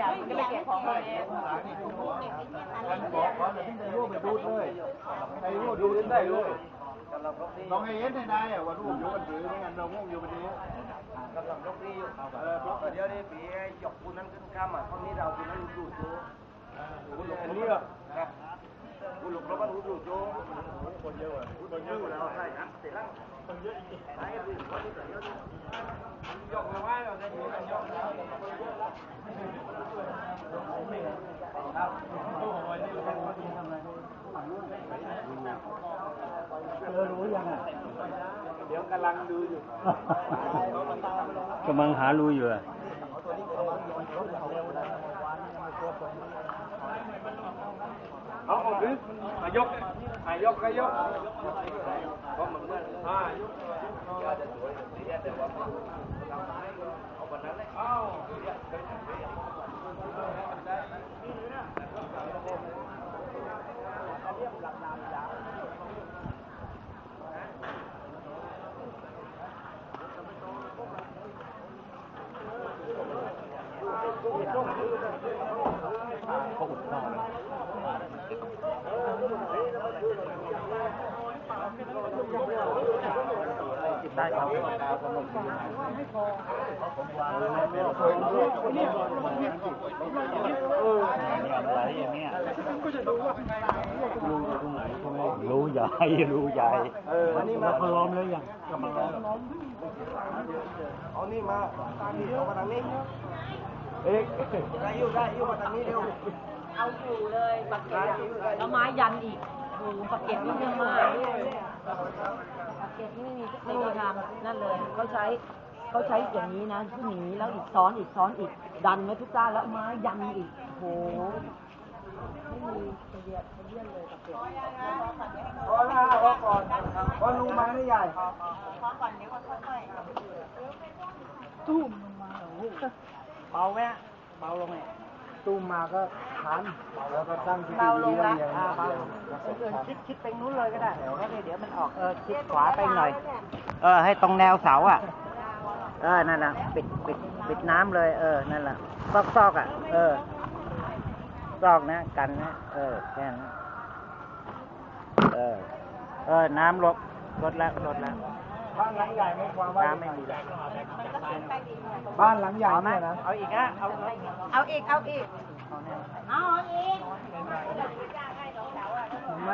ยะมันก็ไปเก็บของเขาเองบอกก่อนเดี๋ยวพี่รู้ไปดูดเลยใครรู้ดูได้เลยน้องไอ้เอ็นในนายอะว่ารูปอยู่กันหรือไม่งั้นเราง่วงอยู่วันนี้กำลังยกนี่อยู่เออเพราะเดี๋ยวนี้ปีไอ้หยกคุณนั้นขึ้นข้ามอะตอนนี้เราคุณนั้นรู้จูคุณหลงนี่อะคุณหลงเราก็รู้จูจูคนเยอะคนเยอะแล้วใช่ครับเสร็จแล้วคนเยอะจริงไอ้ผู้คนที่เยอะยกมาไว้เราจะอยู่กันยก เออรู้ยังอะเดี๋ยวกำลังดูอยู่กำลังหารูอยู่อะเอาเอาขึ้นอายกอายกก็ยกเพราะมันเมื่ออ่ายกจะสวยแต่ว่าเอาวันนั้นเลย เอาได้ครับสนุกดีผมวางไว้เป็นเอออะไรอย่างเนี้ยรูอยู่ตรงไหนใช่ไหมรูใหญ่รู้ใหญ่เอออันนี้มาเขาล้อมแล้วยังกำลังเอานี่มาตามนี้เอามาทางนี้ เอ๊ะได้อยู่ได้อยู่มาทางนี้เร็วเอาอยู่เลยบักเก็ตแล้วไม้ยันอีกโอ้โหบักเก็ตนี่ไม่มากบักเก็ตนี่ไม่มีไม่มีทางนั่นเลยเขาใช้เขาใช้อย่างนี้นะขึ้นอย่างนี้แล้วอีกซ้อนอีกซ้อนอีก ดันไว้ทุกด้านแล้วไม้ยันอีกโอ้โหไม่มีกระเดียดกระเดียนเลยบักเก็ตพอแล้วพอก่อนพอลุงมาไม่ใหญ่เบาไหมเบาลงไหมตุ้มมาก็ทันแล้วก็ตั้งที่เบาลงละดีๆอ่าเบาเบาลงคิดคิดไปนู้นเลยก็ได้เดี๋ยวเดี๋ยวมันออกเออคิดขวาไปหน่อย เออ ให้ตรงแนวเสาอะ เออ นั่นแหละปิดปิดปิดน้ำเลย เออ นั่นแหละซอกซอกอะ เออ ซอกนะกันนะ เออ แค่นั้นเออ เออ น้ำลดลดแล้วลดแล้ว บ้านหลังใหญ่ไม่ความว่าไม่มีแล้บ้านหลังใหญ่เนี่ยนะเอาอีกนะเอาเอาอีกเอาอีกเอาอีกเห็นไห